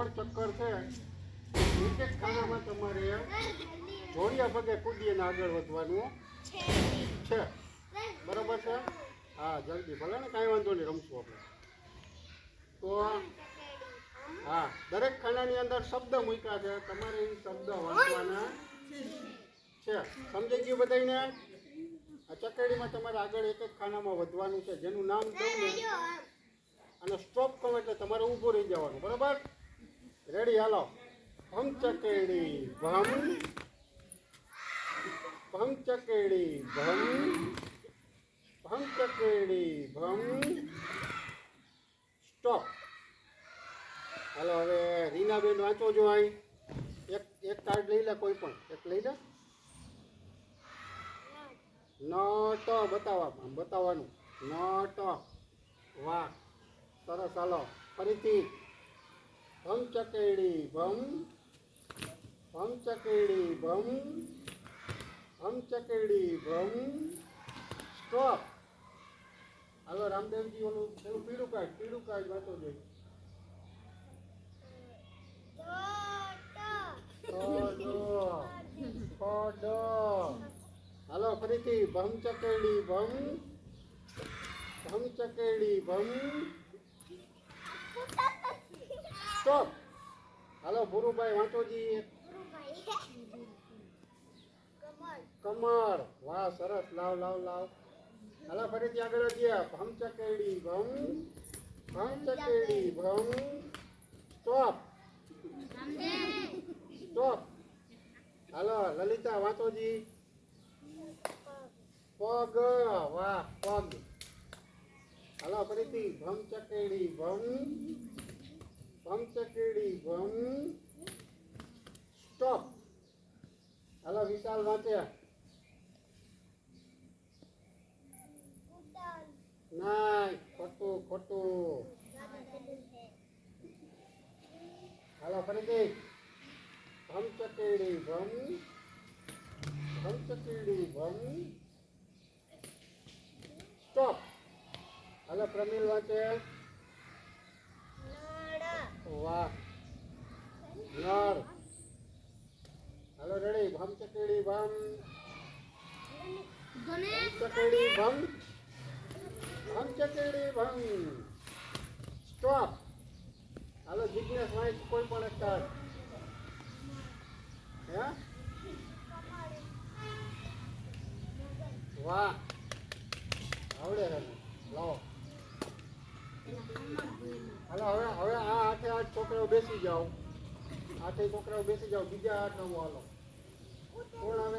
ગોળ ચક્કર છે. એક એક ખાનામાં તમારે જોડિયા પગે કૂદીને આગળ વધવાનું. છે. બરાબર છે? હા જલ્દી. ભલે ને કાંઈ વાંધો નહીં રમશું આપણે. તો હા દરેક ખાનાની અંદર શબ્દ મૂક્યા છે. તમારે એ શબ્દ વાંચવાના છે. સમજાઈ ગયું બધાને આ ચકેડીમાં તમારે આગળ એક એક ખાનામાં વધવાનું છે જેનું નામ ને અને સ્ટોપ કહું એટલે તમારે ઊભું રહી જવાનું. બરાબર? રેડી, હાલો. ભમ ચકેડી ભમ. ભમ ચકેડી ભમ. ભમ ભમ. સ્ટોપ. હાલો, હવે રીનાબેન વાંચો જો અહીં એક એક કાર્ડ લઈ લે કોઈ પણ. એક લઈ લે. નટ. બતાવવા બતાવવાનું. નટ. વાહ. સરસ, હાલો. ફરીથી. ભમ ચકેડી ભમ ભમ ચકેડી ભમ ભમ ચકેડી ભમ સ્ટોપ હાલો રામદેવજી ઓલું પેલું પીળું કાઢ પીળું કાઢ વાંચો જોઈ હાલો ફરીથી ભમ ચકેડી ભમ ભમ ચકેડી ભમ સ્ટોપ. હાલો, ભુરુભાઈ વાંચોજી. કમર વાહ, સરસ. લાવ લાવ લાવ. હાલો, ફરીથી આગળ વધીએ. ભમ ચકેડી, ભમ. ભમ ચકેડી, ભમ. સ્ટોપ. સ્ટોપ. હાલો, લલિતા વાંચોજી. પગ. વાહ, પગ. હાલો, ફરીથી ભમ ચકેડી, ભમ. ભમ ચકેડી ભમ સ્ટોપ. હાલો, વિશાલ વાંચે. ના ખોટું ખોટું. હાલો, ફરીથી. ભમ ચકેડી ભમ ભમચકેડી ભમ સ્ટોપ. હાલો, પ્રમીલ વાંચે. વાહ. નર. હાલો રેડી. ભમ ચકેડી ભમ. ચકેડી ભમ. ભમ ચકેડી ભમ. સ્ટોપ. હાલો જિજ્ઞેસ વાંચ કોઈ પણ હે? વાહ. આવડે ને. લાવો. હાલો, હવે હવે આ આઠે આઠ છોકરાઓ બેસી જાઓ. આઠે છોકરાઓ બેસી જાઓ, બીજા આઠ રમો હાલો.